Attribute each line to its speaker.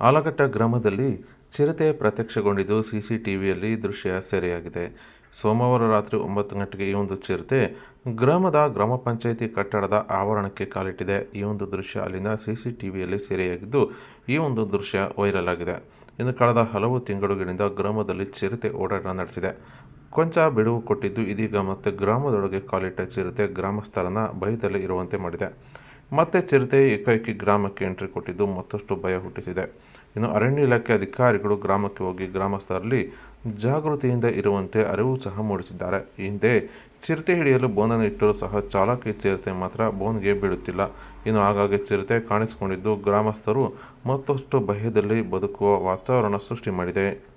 Speaker 1: ಆಲಗಟ್ಟ ಗ್ರಾಮದಲ್ಲಿ ಚಿರತೆ ಪ್ರತ್ಯಕ್ಷಗೊಂಡಿದ್ದು ಸಿಸಿಟಿವಿಯಲ್ಲಿ ದೃಶ್ಯ ಸೆರೆಯಾಗಿದೆ. ಸೋಮವಾರ ರಾತ್ರಿ ಒಂಬತ್ತು ಗಂಟೆಗೆ ಈ ಒಂದು ಚಿರತೆ ಗ್ರಾಮದ ಗ್ರಾಮ ಪಂಚಾಯಿತಿ ಕಟ್ಟಡದ ಆವರಣಕ್ಕೆ ಕಾಲಿಟ್ಟಿದೆ. ಈ ಒಂದು ದೃಶ್ಯ ಅಲ್ಲಿನ ಸಿಸಿಟಿವಿಯಲ್ಲಿ ಸೆರೆಯಾಗಿದ್ದು ಈ ಒಂದು ದೃಶ್ಯ ವೈರಲ್ ಆಗಿದೆ. ಇನ್ನು ಕಳೆದ ಹಲವು ತಿಂಗಳುಗಳಿಂದ ಗ್ರಾಮದಲ್ಲಿ ಚಿರತೆ ಓಡಾಟ ನಡೆಸಿದೆ. ಕೊಂಚ ಬಿಡುವು ಕೊಟ್ಟಿದ್ದು ಇದೀಗ ಮತ್ತೆ ಗ್ರಾಮದೊಳಗೆ ಕಾಲಿಟ್ಟ ಚಿರತೆ ಗ್ರಾಮಸ್ಥರನ್ನ ಭಯದಲ್ಲಿ ಇರುವಂತೆ ಮಾಡಿದೆ. ಮತ್ತೆ ಚಿರತೆ ಏಕಾಏಕಿ ಗ್ರಾಮಕ್ಕೆ ಎಂಟ್ರಿ ಕೊಟ್ಟಿದ್ದು ಮತ್ತಷ್ಟು ಭಯ ಹುಟ್ಟಿಸಿದೆ. ಇನ್ನು ಅರಣ್ಯ ಇಲಾಖೆ ಅಧಿಕಾರಿಗಳು ಗ್ರಾಮಕ್ಕೆ ಹೋಗಿ ಗ್ರಾಮಸ್ಥರಲ್ಲಿ ಜಾಗೃತಿಯಿಂದ ಇರುವಂತೆ ಅರಿವು ಸಹ ಮೂಡಿಸಿದ್ದಾರೆ. ಹಿಂದೆ ಚಿರತೆ ಹಿಡಿಯಲು ಬೋನನ್ನು ಇಟ್ಟರೂ ಸಹ ಚಾಲಕಿ ಚಿರತೆ ಮಾತ್ರ ಬೋನ್ಗೆ ಬೀಳುತ್ತಿಲ್ಲ. ಇನ್ನು ಆಗಾಗ್ಗೆ ಚಿರತೆ ಕಾಣಿಸಿಕೊಂಡಿದ್ದು ಗ್ರಾಮಸ್ಥರು ಮತ್ತಷ್ಟು ಭಯದಲ್ಲಿ ಬದುಕುವ ವಾತಾವರಣ ಸೃಷ್ಟಿ ಮಾಡಿದೆ.